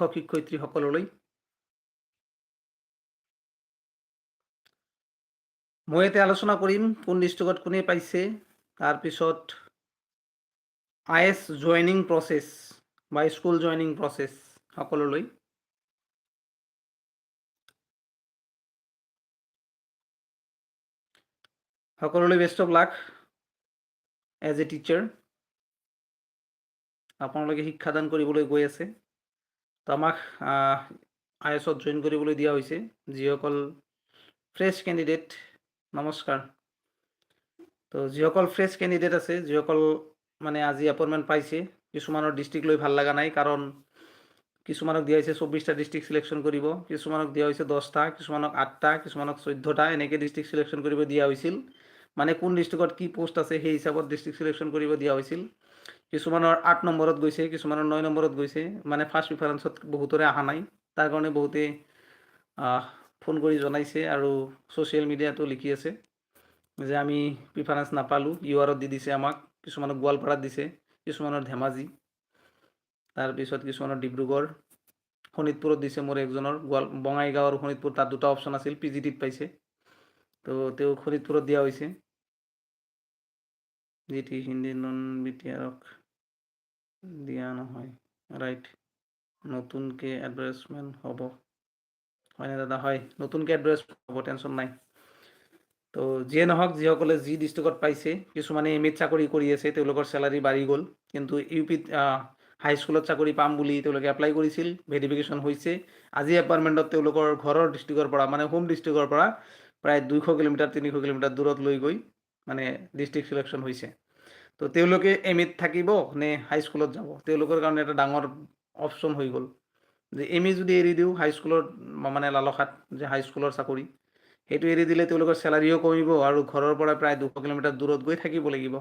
শিক্ষক শিক্ষয়িত্ৰীসকললৈ মই এতিয়া আলোচনা কৰিম, কোন ডিষ্ট্ৰিক্টত কোনে পাইছে তাৰপিছত আই এছ জইনিং প্ৰচেছ বা স্কুল জইনিং প্ৰচেছ সকললৈ। সকলোলৈ best of luck as a teacher আপোনালোকে শিক্ষাদান কৰিবলৈ গৈ আছে। আমাক আই এছত জইন কৰিবলৈ দিয়া হৈছে। যিসকল ফ্ৰেছ কেণ্ডিডেট নমস্কাৰ। তো যিসকল ফ্ৰেছ কেণ্ডিডেট আছে, যিসকল মানে আজি এপইণ্টমেণ্ট পাইছে, কিছুমানৰ ডিষ্ট্ৰিক্ট লৈ ভালো লগা নাই, কাৰণ কিছুমানক দিয়া হৈছে চৌব্বিছটা ডিষ্ট্ৰিক্ট চিলেকশ্যন কৰিব, কিছুমানক দিয়া হৈছে দহটা কিছুমানক আঠটা, কিছুমানক চৈধ্যটা, এনেকৈ ডিষ্ট্ৰিক্ট চিলেকশ্যন কৰিব দিয়া হৈছিল। মানে কোন ডিষ্ট্ৰিক্টত কি পোষ্ট আছে সেই হিচাপত ডিষ্ট্ৰিক্ট চিলেকশ্যন কৰিব দিয়া হৈছিল। কিছুমানৰ আঠ নম্বৰত গৈছে, কিছুমানৰ নয় নম্বৰত গৈছে। মানে ফাৰ্ষ্ট প্ৰিফাৰেঞ্চত বহুতৰে অহা নাই। তাৰ কাৰণে বহুতে ফোন কৰি জনাইছে আৰু ছ'চিয়েল মিডিয়াতো লিখি আছে যে আমি প্ৰিফাৰেঞ্চ নাপালোঁ। ইউ আৰত দি দিছে আমাক, কিছুমানক গোৱালপাৰাত দিছে, কিছুমানৰ ধেমাজি। তাৰপিছত কিছুমানৰ ডিব্ৰুগড়, শোণিতপুৰত দিছে মোৰ একজনৰ। গোৱাল, বঙাইগাঁও আৰু শোণিতপুৰ তাত দুটা অপশ্যন আছিল পি জি টিত পাইছে। তো, তেওঁ শোণিতপুৰত দিয়া হৈছে। জি টি হিন্দী নন বি টি আৰক দিয়া নহয় ৰাইট নতুনকৈ এডভাৰ্টাইজমেণ্ট হ'ব হয়নে দাদা? হয়। নতুনকৈ এডভাৰ্টাইজ হ'ব টেনশ্যন নাই। তো যিয়ে নহওক, যিসকলে যি ডিষ্ট্ৰিক্টত পাইছে, কিছুমানে এম ইত চাকৰি কৰি আছে, তেওঁলোকৰ চেলাৰী বাঢ়ি গ'ল। কিন্তু ইউ পিত হাইস্কুলত চাকৰি পাম বুলি তেওঁলোকে এপ্লাই কৰিছিল ভেৰিফিকেশ্যন হৈছে। আজি এপাৰ্টমেণ্টত তেওঁলোকৰ ঘৰৰ ডিষ্ট্ৰিক্টৰ পৰা মানে হোম ডিষ্ট্ৰিক্টৰ পৰা প্ৰায় দুইশ কিলোমিটাৰ, তিনিশ কিলোমিটাৰ দূৰত লৈ গৈ মানে ডিষ্ট্ৰিক্ট চিলেকশ্যন হৈছে তো তেওঁলোকে এম ইত থাকিব নে হাইস্কুলত যাব? তেওঁলোকৰ কাৰণে এটা ডাঙৰ অপশ্যন হৈ গ'ল। যে এম ই যদি এৰি দিওঁ হাইস্কুলৰ মানে লালসাত যে হাইস্কুলৰ চাকৰি, সেইটো এৰি দিলে তেওঁলোকৰ চেলাৰিও কমিব আৰু ঘৰৰ পৰা প্ৰায় দুশ কিলোমিটাৰ দূৰত গৈ থাকিব লাগিব।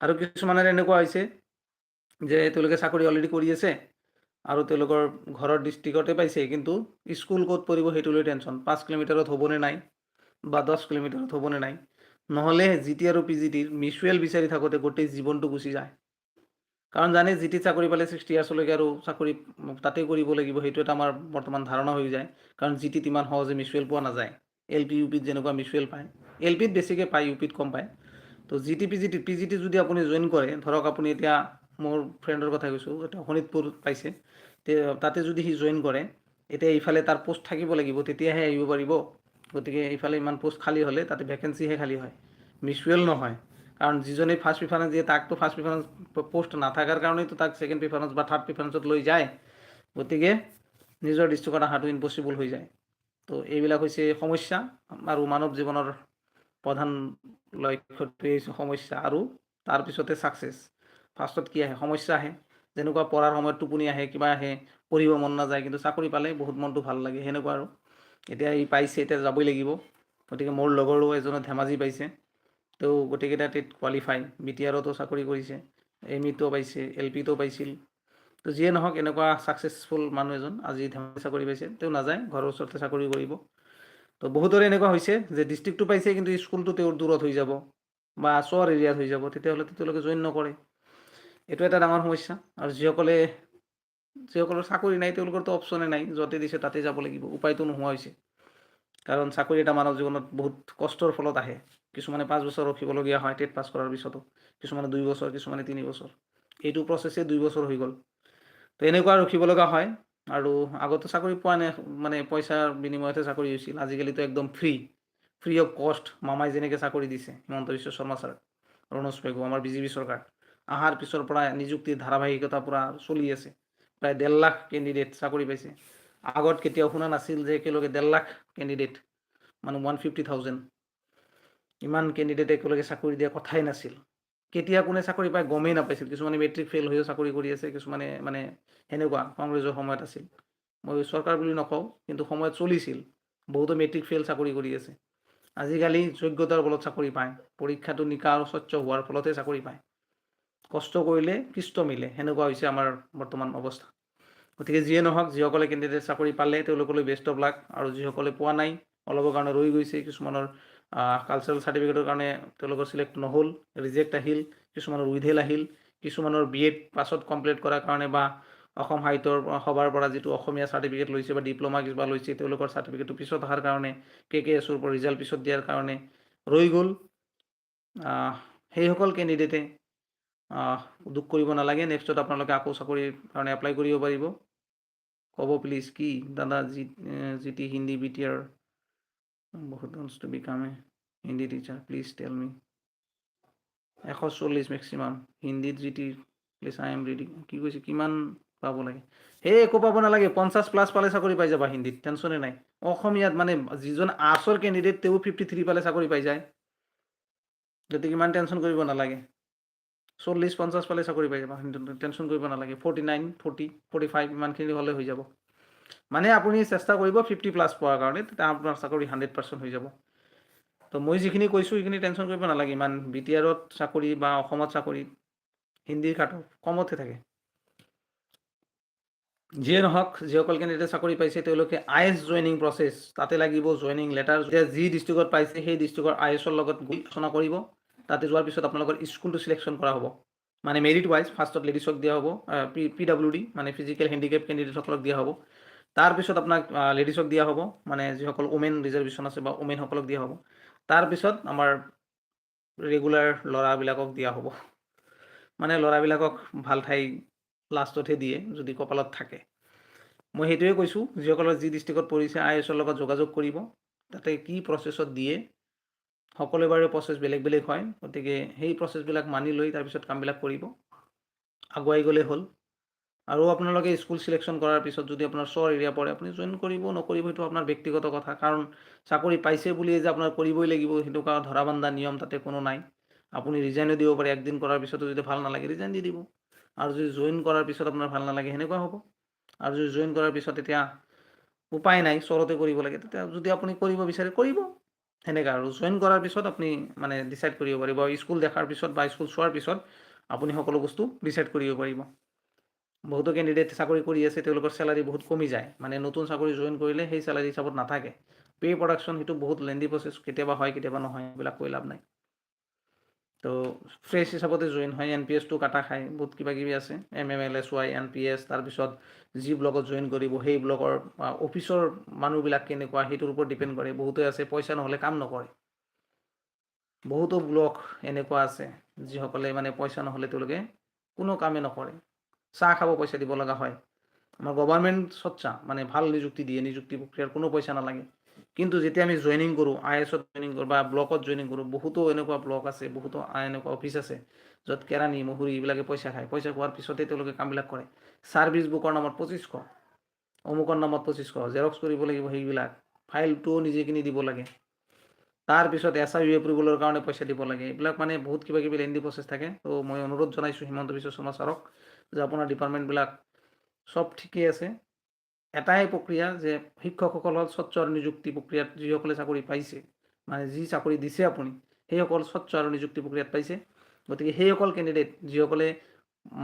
আৰু কিছুমানৰ এনেকুৱা হৈছে যে তেওঁলোকে চাকৰি অলৰেডি কৰি আছে আৰু তেওঁলোকৰ ঘৰৰ ডিষ্ট্ৰিক্টতে পাইছে, কিন্তু স্কুল ক'ত পৰিব সেইটো লৈ টেনশ্যন পাঁচ কিলোমিটাৰত হ'বনে নাই বা দহ কিলোমিটাৰত হ'বনে নাই? নহ'লে জি টি আৰু পি জি টিৰ মিউচুৱেল বিচাৰি থাকোঁতে গোটেই জীৱনটো গুচি যায়। কাৰণ জানে জি টিত চাকৰি পালে ছিক্সটি ইয়াৰ্ছলৈকে আৰু চাকৰি তাতেই কৰিব লাগিব, সেইটো এটা আমাৰ বৰ্তমান ধাৰণা হৈ যায়। কাৰণ জি টিত ইমান সহজে মিউচুৱেল পোৱা নাযায়। এল পি, ইউ পিত যেনেকুৱা মিউচুৱেল পায়, এল পিত বেছিকৈ পায়, ইউ পিত কম পায়। তো জি টি, পি জি টি, পি জি টি যদি আপুনি জইন কৰে, ধৰক আপুনি এতিয়া মোৰ ফ্ৰেণ্ডৰ কথা কৈছোঁ এতিয়া শোণিতপুৰ পাইছে তাতে যদি সি জইন কৰে, এতিয়া ইফালে তাৰ পোষ্ট থাকিব লাগিব, তেতিয়াহে আহিব পাৰিব। গতিকে ইফালে ইমান পোষ্ট খালী হ'লে তাতে ভেকেঞ্চিহে খালী হয়। মিউচুৱেল নহয়। কাৰণ যিজনে ফাৰ্ষ্ট প্ৰিফাৰেঞ্চ দিয়ে, তাকতো ফাৰ্ষ্ট প্ৰিফাৰেঞ্চ পোষ্ট নাথাকাৰ কাৰণেইতো তাক ছেকেণ্ড প্ৰিফাৰেঞ্চ বা থাৰ্ড প্ৰিফাৰেঞ্চত লৈ যায়। গতিকে নিজৰ ডিষ্ট্ৰিক্টত অহাটো ইম্পচিবল হৈ যায়। তো এইবিলাক হৈছে সমস্যা আৰু মানৱ জীৱনৰ প্ৰধান লক্ষ্যটোৱেই হৈছে সমস্যা আৰু তাৰপিছতে ছাকচেছ ফাৰ্ষ্টত কি আহে? সমস্যা আহে। যেনেকুৱা পঢ়াৰ সময়ত টোপনি আহে, কিবা আহে, পঢ়িব মন নাযায়, কিন্তু চাকৰি পালে বহুত মনটো ভালো লাগে, সেনেকুৱা আৰু। এতিয়া ই পাইছে, এতিয়া যাবই লাগিব। গতিকে মোৰ লগৰো এজনে ধেমাজি পাইছে। তেওঁ গোটেইকেইটা টেট কোৱালিফাই বি টি আৰতো চাকৰি কৰিছে এম ইটো পাইছে এল পিটো পাইছিল। তো যিয়ে নহওক, এনেকুৱা ছাকচেছফুল মানুহ এজন আজি ধেমাজি চাকৰি পাইছে। তেওঁ নাযায়, ঘৰৰ ওচৰতে চাকৰি কৰিব। তো বহুতৰে এনেকুৱা হৈছে যে ডিষ্ট্ৰিক্টটো পাইছে, কিন্তু স্কুলটো তেওঁৰ দূৰত হৈ যাব বা চৰ এৰিয়াত হৈ যাব, তেতিয়াহ'লে তেওঁলোকে জইন নকৰে। এইটো এটা ডাঙৰ সমস্যা। আৰু যিসকলে যিসকলৰ চাকৰি নাই তেওঁলোকৰতো অপশ্যনে নাই, য'তে দিছে তাতে যাব লাগিব উপায়টো নোহোৱা হৈছে। কাৰণ চাকৰি এটা মানৱ জীৱনত বহুত কষ্টৰ ফলত আহে। কিছুমানে পাঁচ বছৰ ৰখিবলগীয়া হয়, টেট পাছ কৰাৰ পিছতো, কিছুমানে দুই বছৰ, কিছুমানে তিনি বছৰ। এইটো প্ৰচেছে দুই বছৰ হৈ গ'ল। তো এনেকুৱা ৰখিব লগা হয় আৰু আগতে চাকৰি পোৱা নাই মানে পইচাৰ বিনিময়তহে চাকৰি হৈছিল, আজিকালিতো একদম ফ্ৰী ফ্ৰী অফ কষ্ট মামাই যেনেকৈ চাকৰি দিছে, হিমন্ত বিশ্ব শৰ্মা ছাৰ, ৰণোজ পেগু আমাৰ বিজেপি চৰকাৰ অহাৰ পিছৰ পৰা নিযুক্তিৰ ধাৰাবাহিকতা পূৰা চলি আছে। প্ৰায় ডেৰ লাখ কেণ্ডিডেট চাকৰি পাইছে। আগত কেতিয়াও শুনা নাছিল যে একেলগে ডেৰ লাখ কেণ্ডিডেট মানে ওৱান ফিফটি থাউজেণ্ড ইমান কেণ্ডিডেট একেলগে চাকৰি দিয়া কথাই নাছিল। কেতিয়া কোনে চাকৰি পায় গমেই নাপাইছিল। কিছুমানে মেট্ৰিক ফেইল হৈও চাকৰি কৰি আছে, কিছুমানে মানে সেনেকুৱা কংগ্ৰেছৰ সময়ত আছিল। মই চৰকাৰ বুলি নকওঁ, কিন্তু সময়ত চলিছিল। বহুতো মেট্ৰিক ফেইল চাকৰি কৰি আছে। আজিকালি যোগ্যতাৰ বলত চাকৰি পায়। পৰীক্ষাটো নিকা আৰু স্বচ্ছ হোৱাৰ ফলতহে চাকৰি পায়। কষ্ট কৰিলে কৃষ্ট মিলে। সেনেকুৱা হৈছে আমাৰ বৰ্তমান অৱস্থা। গতিকে যিয়ে নহওক, যিসকলে কেণ্ডিডেট চাকৰি পালে, তেওঁলোকলৈ বেষ্ট অফ লাক আৰু যিসকলে পোৱা নাই, অলপৰ কাৰণে ৰৈ গৈছে। কিছুমানৰ কালচাৰেল চাৰ্টিফিকেটৰ কাৰণে তেওঁলোকৰ চিলেক্ট নহ'ল ৰিজেক্ট আহিল, কিছুমানৰ উইডেল আহিল, কিছুমানৰ বি এড পাছত কমপ্লিট কৰাৰ কাৰণে বা অসম সাহিত্যৰ সভাৰ পৰা যিটো অসমীয়া চাৰ্টিফিকেট লৈছে বা ডিপ্ল'মা কিবা লৈছে, তেওঁলোকৰ চাৰ্টিফিকেটটো পিছত অহাৰ কাৰণে কে কে এছৰ পৰা ৰিজাল্ট পিছত দিয়াৰ কাৰণে ৰৈ গ'ল। সেইসকল কেণ্ডিডেটে দুখ কৰিব নালাগে নেক্সটত আপোনালোকে আকৌ চাকৰিৰ কাৰণে এপ্লাই কৰিব পাৰিব। ক'ব প্লিজ কি দাদা জি জি টি হিন্দী বি টি আৰ বহুত to become a Hindi teacher please tell me এশ চল্লিছ মেক্সিমাম হিন্দীত G T please I am reading কি কৈছে, কিমান পাব লাগে? সেই একো পাব নালাগে পঞ্চাছ প্লাছ পালে চাকৰি পাই যাবা হিন্দীত টেনশ্যনে নাই। অসমীয়াত মানে যিজন আচল কেণ্ডিডেট তেওঁ ফিফটি থ্ৰী পালে চাকৰি পাই যায়। গতিকে ইমান টেনশ্যন কৰিব নালাগে। চল্লিছ পঞ্চাছ পালে চাকৰি পাই যাবা। টেনশ্যন কৰিব নালাগে। Forty nine forty forty five ইমানখিনি হ'লে হৈ যাব। মানে আপুনি চেষ্টা কৰিব ফিফটি প্লাছ পোৱাৰ কাৰণে, তেতিয়া আপোনাৰ চাকৰি হাণ্ড্ৰেড পাৰ্চেণ্ট হৈ যাব। তো মই যিখিনি কৈছোঁ, সেইখিনি টেনশ্যন কৰিব নালাগে। ইমান বি টি আৰত চাকৰি বা অসমত চাকৰি, হিন্দীৰ কাট কমতে থাকে। যিয়ে নহওক, যিসকল কেণ্ডিডেটে চাকৰি পাইছে, তেওঁলোকে আই এছ জইনিং প্ৰচেছ তাতে লাগিব জইনিং লেটাৰ যি ডিষ্ট্ৰিক্টত পাইছে, সেই ডিষ্ট্ৰিক্টৰ আই এছৰ লগত আলোচনা কৰিব। তাতে যোৱাৰ পিছত আপোনালোকৰ স্কুলটো চিলেকশ্যন কৰা হ'ব। মানে মেৰিট ৱাইজ ফাৰ্ষ্টত লেডিছক দিয়া হ'ব পি পি ডাব্লিউ ডি মানে ফিজিকেল হেণ্ডিকেপ কেণ্ডিডেটসকলক দিয়া হ'ব। তাৰপিছত আপোনাক লেডিছক দিয়া হ'ব মানে যিসকল উমেন ৰিজাৰ্ভেশ্যন আছে বা উমেনসকলক দিয়া হ'ব। তাৰপিছত আমাৰ ৰেগুলাৰ ল'ৰাবিলাকক দিয়া হ'ব। মানে ল'ৰাবিলাকক ভালো ঠাই লাষ্টতহে দিয়ে, যদি কপালত থাকে। মই সেইটোৱে কৈছোঁ, যিসকলৰ যি ডিষ্ট্ৰিক্টত পৰিছে আই এছৰ লগত যোগাযোগ কৰিব, তাতে কি প্ৰচেছত দিয়ে সকলোৰে বাৰু প্ৰচেছ বেলেগ বেলেগ হয়, গতিকে সেই প্ৰচেছবিলাক মানি লৈ তাৰপিছত কামবিলাক কৰিব। আগুৱাই গ'লে হ'ল। আৰু আপোনালোকে স্কুল চিলেকশ্যন কৰাৰ পিছত যদি আপোনাৰ চৰ এৰিয়া পৰে, আপুনি জইন কৰিব, নকৰিব, সেইটো আপোনাৰ ব্যক্তিগত কথা। কাৰণ চাকৰি পাইছে বুলিয়ে যে আপোনাৰ কৰিবই লাগিব, সেইটো কাৰণ ধৰা বান্ধা নিয়ম তাতে কোনো নাই। আপুনি ৰিজাইনো দিব পাৰে, একদিন কৰাৰ পিছতো যদি ভালো নালাগে ৰিজাইন দি দিব। আৰু যদি জইন কৰাৰ পিছত আপোনাৰ ভালো নালাগে, সেনেকুৱা হ'ব। আৰু যদি জইন কৰাৰ পিছত এতিয়া উপায় নাই, চৰতে কৰিব লাগে, তেতিয়া যদি আপুনি কৰিব বিচাৰে, কৰিব। সেনেকুৱা আৰু জইন কৰাৰ পিছত আপুনি মানে ডিচাইড কৰিব পাৰিব। স্কুল দেখাৰ পিছত বা স্কুল চোৱাৰ পিছত আপুনি সকলো বস্তু ডিচাইড কৰিব পাৰিব। বহুতো কেণ্ডিডেট চাকৰি কৰি আছে, তেওঁলোকৰ চেলাৰী বহুত কমি যায়। মানে নতুন চাকৰি জইন কৰিলে সেই চেলাৰী হিচাপত নাথাকে। পে' প্ৰডাকশ্যন সেইটো বহুত লেণ্ডি প্ৰচেছ কেতিয়াবা হয়, কেতিয়াবা নহয়, এইবিলাক কৈ লাভ নাই। তো ফ্ৰেছ হিচাপতে জইন হয় এন পি এছটো কাটা খায়, বহুত কিবা কিবি আছে। M M L S Y N P S তাৰপিছত যি ব্লকত জইন কৰিব, সেই ব্লকৰ অফিচৰ মানুহবিলাক কেনেকুৱা, সেইটোৰ ওপৰত ডিপেণ্ড কৰে। বহুতে আছে, পইচা নহ'লে কাম নকৰে। বহুতো ব্লক এনেকুৱা আছে, যিসকলে মানে পইচা নহ'লে তেওঁলোকে কোনো কামেই নকৰে। চাহ খাব পইচা দিব লগা হয়। আমাৰ গভৰ্ণমেণ্ট স্বচ্ছা মানে ভালো নিযুক্তি দিয়ে, নিযুক্তি প্ৰক্ৰিয়াৰ কোনো পইচা নালাগে। কিন্তু যেতিয়া আমি জইনিং কৰোঁ আই এছত জইনিং কৰোঁ বা ব্লকত জইনিং কৰোঁ, বহুতো এনেকুৱা ব্লক আছে, বহুতো এনেকুৱা অফিচ আছে য'ত কেৰাণী, মহুৰি এইবিলাকে পইচা খায়। পইচা খোৱাৰ পিছতে তেওঁলোকে কামবিলাক কৰে। ছাৰ্ভিচ বুকৰ নামত পঁচিছশ। অমুকৰ নামত পঁচিছশ। জেৰক্স কৰিব লাগিব সেইবিলাক। ফাইলটোও নিজে কিনি দিব লাগে। তাৰপিছত এছ আই ইউ এপ্ৰুভেলৰ কাৰণে পইচা দিব লাগে। এইবিলাক মানে বহুত কিবা কিবি লেণ্ডি প্ৰচেছ থাকে। তো মই অনুৰোধ জনাইছোঁ হিমন্ত বিশ্ব শৰ্মা ছাৰক যে আপোনাৰ ডিপাৰ্টমেণ্টবিলাক চব ঠিকেই আছে। এটাই প্ৰক্ৰিয়া যে শিক্ষকসকলৰ স্বচ্ছ আৰু নিযুক্তি প্ৰক্ৰিয়াত যিসকলে চাকৰি পাইছে মানে যি চাকৰি দিছে আপুনি, সেইসকল স্বচ্ছ আৰু নিযুক্তি প্ৰক্ৰিয়াত পাইছে। গতিকে সেইসকল কেণ্ডিডেট যিসকলে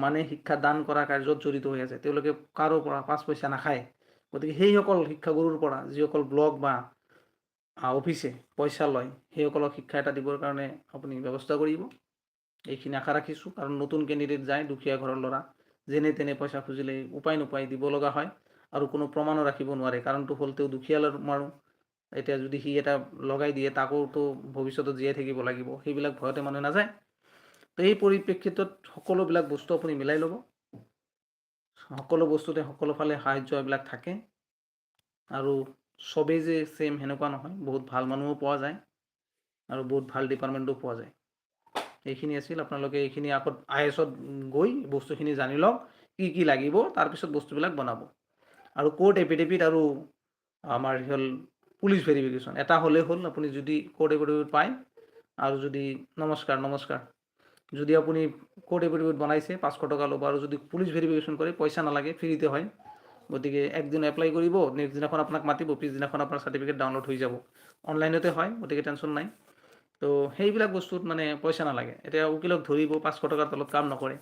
মানে শিক্ষা দান কৰা কাৰ্যত জড়িত হৈ আছে, তেওঁলোকে কাৰো পৰা পাঁচ পইচা নাখায়। গতিকে সেইসকল শিক্ষাগুৰুৰ পৰা যিসকল ব্লক বা অফিচে পইচা লয়, সেইসকলক শিক্ষা এটা দিবৰ কাৰণে আপুনি ব্যৱস্থা কৰিব। এইখিনি আশা ৰাখিছোঁ, কাৰণ নতুন কেণ্ডিডেট যায় দুখীয়া ঘৰৰ ল'ৰা, যেনে তেনে পইচা খুজিলে উপায় নোপায় দিব লগা হয়। আৰু কোনো প্ৰমাণো ৰাখিব নোৱাৰে। কাৰণটো হ'ল তেওঁ দুখীয়া মাৰোঁ। এতিয়া যদি সি এটা লগাই দিয়ে তাকোতো ভৱিষ্যতত জীয়াই থাকিব লাগিব। সেইবিলাক ভয়তে মানুহে নাযায়। তো এই পৰিপ্ৰেক্ষিতত সকলোবিলাক বস্তু আপুনি মিলাই ল'ব। সকলো বস্তুতে সকলো ফালে সাহাৰ্য এইবিলাক থাকে। আৰু চবেই যে ছেইম সেনেকুৱা নহয়, বহুত ভালো মানুহো পোৱা যায় আৰু বহুত ভালো ডিপাৰ্টমেণ্টো পোৱা যায়। এইখিনি আছিল, আপোনালোকে এইখিনি আগত আই এছত গৈ বস্তুখিনি জানি লওক, কি কি লাগিব, তাৰপিছত বস্তুবিলাক বনাব। আৰু কোৰ্ট এফিডেভিট আৰু আমাৰ হ'ল পুলিচ ভেৰিফিকেশ্যন এটা হ'লেই হ'ল আপুনি যদি কোৰ্ট এফিডেভিট পায় আৰু যদি, নমস্কাৰ নমস্কাৰ, যদি আপুনি কোৰ্ট এফিডেভিট বনাইছে, পাঁচশো টকা ল'ব আৰু যদি পুলিচ ভেৰিফিকেশ্যন কৰে, পইচা নালাগে, ফ্ৰীতে হয়, গতিকে একদিন এপ্লাই কৰিব নেক্সট দিনাখন আপোনাক মাতিব, পিছদিনাখন আপোনাৰ চাৰ্টিফিকেট ডাউনলোড হৈ যাব। অনলাইনতে হয়, গতিকে টেনশ্যন নাই। তো সেইবিলাক বস্তুত মানে পইচা নালাগে। এতিয়া উকিলক ধৰিব, পাঁচশো টকাৰ তলত কাম নকৰে।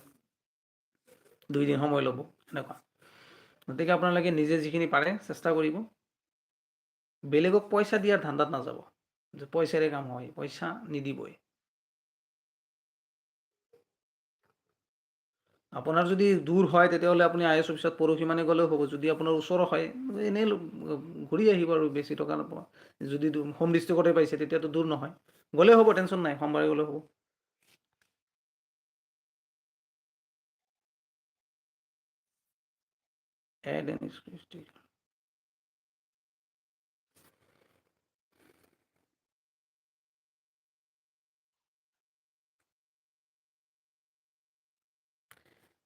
দুইদিন সময় ল'ব, এনেকুৱা। গতিকে আপোনালোকে নিজে যিখিনি পাৰে চেষ্টা কৰিব। বেলেগক পইচা দিয়াৰ ধান্দাত নাযাব, যে পইচাৰে কাম হয়, পইচা নিদিবই। আপোনাৰ যদি দূৰ হয়, তেতিয়াহ'লে আপুনি আই এছ অফিচত পৰহি মানে গ'লেও হ'ব, যদি আপোনাৰ ওচৰ হয়, এনেই ঘূৰি আহিব আৰু বেছি টকা নাপাব যদি হোম ডিষ্ট্ৰিক্টতে পাইছে, তেতিয়াতো দূৰ নহয়। গ'লেই হ'ব টেনশ্যন নাই, সোমবাৰে গ'লেও হ'ব। এড এন ডিষ্ট্ৰিক্ট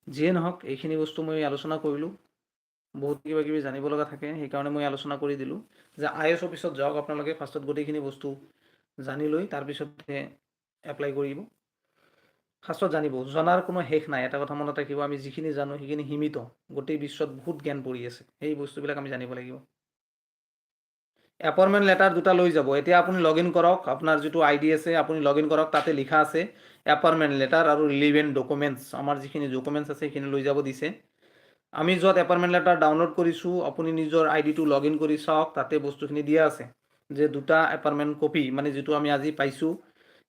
যিয়ে নহওক এইখিনি বস্তু মই আলোচনা কৰিলোঁ। বহুত কিবা কিবি জানিব লগা থাকে সেইকাৰণে মই আলোচনা কৰি দিলোঁ। যে আই এছ অফিচত যাওক আপোনালোকে ফাৰ্ষ্টত গোটেইখিনি বস্তু জানি লৈ তাৰপিছতহে এপ্লাই কৰিব। ফাৰ্ষ্টত জানিব, জনাৰ কোনো শেষ নাই। এটা কথা মনত ৰাখিব, আমি যিখিনি জানো, সেইখিনি সীমিত। গোটেই বিশ্বত বহুত জ্ঞান পৰি আছে। সেই বস্তুবিলাক আমি জানিব লাগিব। এপইণ্টমেণ্ট লেটাৰ দুটা লৈ যাব। এতিয়া আপুনি লগ ইন কৰক, আপোনাৰ যিটো আই ডি আছে, আপুনি লগ ইন কৰক, তাতে লিখা আছে এপইণ্টমেণ্ট লেটাৰ আৰু ৰিলিভেণ্ট ডকুমেণ্টছ আমাৰ যিখিনি ডকুমেণ্টছ আছে, সেইখিনি লৈ যাব দিছে। আমি য'ত এপইণ্টমেণ্ট লেটাৰ ডাউনলোড কৰিছোঁ, আপুনি নিজৰ আই ডিটো লগ ইন কৰি চাওক, তাতে বস্তুখিনি দিয়া আছে। যে দুটা এপইণ্টমেণ্ট কপি মানে যিটো আমি আজি পাইছোঁ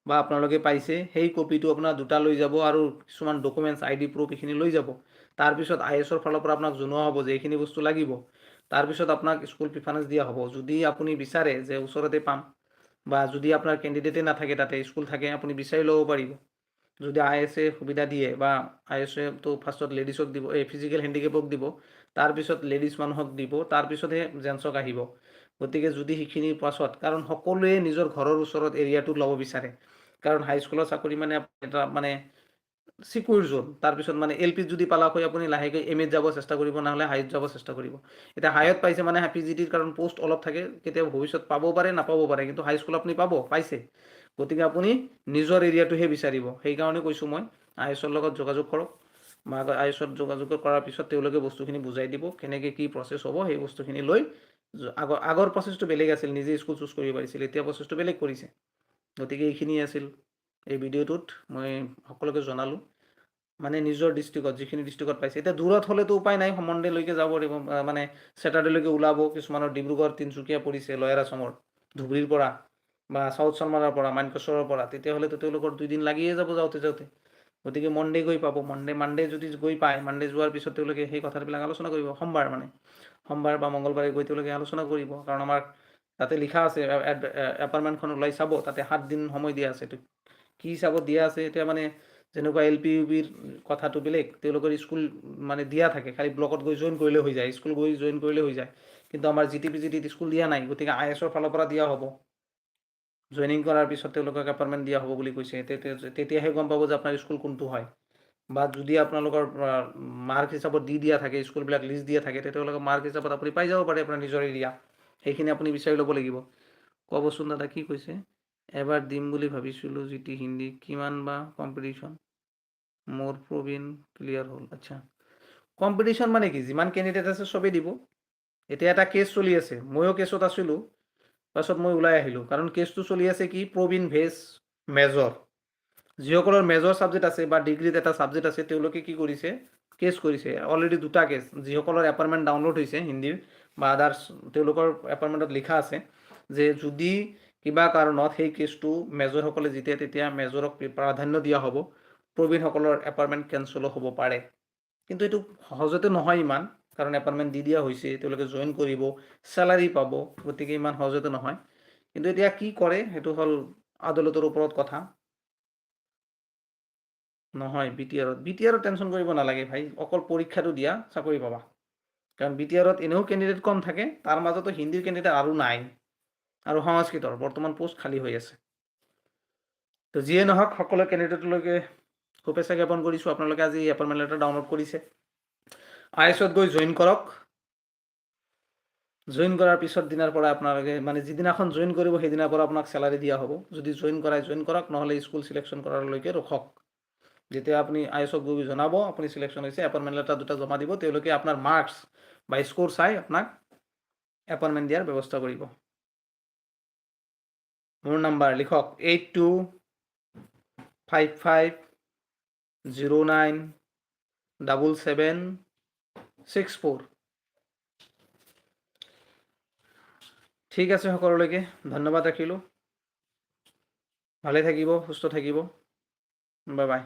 বা আপোনালোকে পাইছে, সেই কপিটো আপোনাৰ দুটা লৈ যাব আৰু কিছুমান ডকুমেণ্টছ আই ডি প্ৰুফ এইখিনি লৈ যাব। তাৰপিছত আই এছৰ ফালৰ পৰা আপোনাক জনোৱা হ'ব যে এইখিনি বস্তু লাগিব। তাৰপিছত আপোনাক স্কুল প্ৰিফাৰেঞ্চ দিয়া হ'ব। যদি আপুনি বিচাৰে যে ওচৰতে পাম বা যদি আপোনাৰ কেণ্ডিডেটেই নাথাকে তাতে স্কুল থাকে, আপুনি বিচাৰি ল'ব পাৰিব। যদি আই এছ এ সুবিধা দিয়ে বা আই এছ এটো ফাৰ্ষ্টত লেডিছক দিব, এই ফিজিকেল হেণ্ডিকেপক দিব, তাৰপিছত লেডিজ মানুহক দিব, তাৰপিছতহে জেণ্টছক আহিব। গতিকে যদি সেইখিনিৰ পাছত, কাৰণ সকলোৱে নিজৰ ঘৰৰ ওচৰত এৰিয়াটোত ল'ব বিচাৰে। কাৰণ হাইস্কুলৰ চাকৰি মানে এটা মানে চিকিউৰ জ'ন তাৰপিছত মানে এল পিত যদি পালা হয় আপুনি লাহেকৈ এম এত যাব চেষ্টা কৰিব, নহ'লে হাইত যাব চেষ্টা কৰিব। এতিয়া হাইত পাইছে মানে পি জি টিৰ কাৰণ পোষ্ট অলপ থাকে, কেতিয়াবা ভৱিষ্যত পাবও পাৰে নাপাব পাৰে, কিন্তু হাইস্কুল আপুনি পাব, পাইছে। গতিকে আপুনি নিজৰ এৰিয়াটোহে বিচাৰিব। সেইকাৰণে কৈছোঁ মই, আই এছৰ লগত যোগাযোগ কৰক। বা আই এছত যোগাযোগ কৰাৰ পিছত তেওঁলোকে বস্তুখিনি বুজাই দিব, কেনেকৈ কি প্ৰচেছ হ'ব, সেই বস্তুখিনি লৈ আগৰ আগৰ প্ৰচেছটো বেলেগ আছিল, নিজে স্কুল চুজ কৰিব পাৰিছিল, এতিয়া প্ৰচেছটো বেলেগ কৰিছে। গতিকে এইখিনি আছিল। এই ভিডিঅ'টোত মই সকলোকে জনালোঁ। মানে নিজৰ ডিষ্ট্ৰিক্টত যিখিনি ডিষ্ট্ৰিক্টত পাইছে। এতিয়া দূৰত হ'লেতো উপায় নাই মনডেলৈকে যাব লাগিব মানে ছেটাৰডেলৈকে ওলাব। কিছুমানৰ ডিব্ৰুগড় তিনিচুকীয়া পৰিছে, লয়াৰ আছামৰ, ধুবুৰীৰ পৰা, বা চাউথ চালমাৰাৰ পৰা, মানকেশ্বৰৰ পৰা। তেতিয়াহ'লেতো তেওঁলোকৰ দুদিন লাগিয়ে যাব যাওঁতে যাওঁতে। গতিকে মনডে গৈ পাব। মনডে মানডে যদি গৈ পায় মানডে যোৱাৰ পিছত তেওঁলোকে সেই কথাবিলাক আলোচনা কৰিব। সোমবাৰ মানে সোমবাৰ বা মংগলবাৰে গৈ তেওঁলোকে আলোচনা কৰিব। কাৰণ আমাৰ তাতে লিখা আছে এপাৰ্টমেণ্টখন ওলাই চাব, তাতে সাত দিন সময় দিয়া আছে। কি হিচাপত দিয়া আছে, এতিয়া মানে যেনেকুৱা এল পি ইউ বিৰ কথাটো বেলেগ, তেওঁলোকৰ স্কুল মানে দিয়া থাকে, খালি ব্লকত গৈ জইন কৰিলে হৈ যায়, স্কুল গৈ জইন কৰিলে হৈ যায়। কিন্তু আমাৰ জি টি পি জি টিত স্কুল দিয়া নাই, গতিকে আই এছৰ ফালৰ পৰা দিয়া হ'ব। জইনিং কৰাৰ পিছত তেওঁলোকক এপইণ্টমেণ্ট দিয়া হ'ব বুলি কৈছে। তেতিয়া- তেতিয়াহে গম পাব যে আপোনাৰ স্কুল কোনটো হয়। বা যদি আপোনালোকৰ মাৰ্ক হিচাপত দি দিয়া থাকে, স্কুলবিলাক লিষ্ট দিয়া থাকে তেতিয়াহ'লে মাৰ্ক হিচাপত আপুনি পাই যাব পাৰে আপোনাৰ নিজৰ এৰিয়া সেইখিনি আপুনি বিচাৰি ল'ব লাগিব। ক'বচোন দাদা, কি কৈছে? এবাৰ দিম বুলি ভাবিছিলোঁ জি টি হিন্দী। কিমান বা কম্পিটিশ্যন মোৰ প্ৰবীণ ক্লিয়াৰ হ'ল। আচ্ছা। কম্পিটিশ্যন মানে কি? যিমান কেণ্ডিডেট আছে চবেই দিব। এতিয়া এটা কেছ চলি আছে। ময়ো কেছত আছিলোঁ। পাছত মই ওলাই আহিলোঁ। কাৰণ কেছটো চলি আছে কি, প্ৰবীণ ভেজ মেজৰ। যিসকলৰ মেজৰ ছাবজেক্ট আছে বা ডিগ্ৰীত এটা ছাবজেক্ট আছে, তেওঁলোকে কি কৰিছে, কেছ কৰিছে। অলৰেডি দুটা কেছ। যিসকলৰ এপইণ্টমেণ্ট ডাউনলোড হৈছে হিন্দীৰ বা আদাৰ্ছ তেওঁলোকৰ এপইণ্টমেণ্টত লিখা আছে যে যদি কিবা কাৰণত সেই কেছটো মেজৰসকলে জিতে, তেতিয়া মেজৰক প্ৰাধান্য দিয়া হ'ব। প্ৰবীণসকলৰ এপইণ্টমেণ্ট কেঞ্চেলো হ'ব পাৰে। কিন্তু এইটো সহজতে নহয় ইমান। কাৰণ এপইণ্টমেণ্ট দি দিয়া হৈছে, তেওঁলোকে জইন কৰিব চেলাৰী পাব, গতিকে ইমান সহজতে নহয়। কিন্তু এতিয়া কি কৰে, সেইটো হ'ল আদালতৰ ওপৰত কথা। নহয় বি টি আৰত বি টি আৰত টেনশ্যন কৰিব নালাগে ভাই, অকল পৰীক্ষাটো দিয়া, চাকৰি পাবা। কাৰণ বি টি আৰত এনেও কেণ্ডিডেট কম থাকে, তাৰ মাজতো হিন্দীৰ কেণ্ডিডেট আৰু নাই। আৰু সংস্কৃতৰ, বৰ্তমান পোষ্ট খালী হৈ আছে। তো যিয়ে নহওক, সকলো কেণ্ডিডেটলৈকে শুভেচ্ছা জ্ঞাপন কৰিছোঁ, আপোনালোকে আজি এপইণ্টমেণ্ট লেটাৰ ডাউনলোড কৰিছে। আই এছত গৈ জইন কৰক। জইন কৰাৰ পিছত দিনাৰ পৰা আপোনালোকে মানে যিদিনাখন জইন কৰিব, সেইদিনাৰ পৰা আপোনাক চেলাৰী দিয়া হ'ব। যদি জইন কৰাই জইন কৰক, নহ'লে স্কুল চিলেকশ্যন কৰাৰলৈকে ৰখক। যেতিয়া আপুনি আই এছক গৈ জনাব, আপুনি চিলেকশ্যন হৈছে এপইণ্টমেণ্ট লেটাৰ দুটা জমা দিব, তেওঁলোকে আপোনাৰ মাৰ্কছ বা স্ক'ৰ চাই আপোনাক এপইণ্টমেণ্ট দিয়াৰ ব্যৱস্থা কৰিব। মোৰ নাম্বাৰ লিখক eight two five five zero' nine double seven six four ঠিক আছে সকলোলৈকে ধন্যবাদ ৰাখিলোঁ। ভালে থাকিব সুস্থ থাকিব। Bye bye.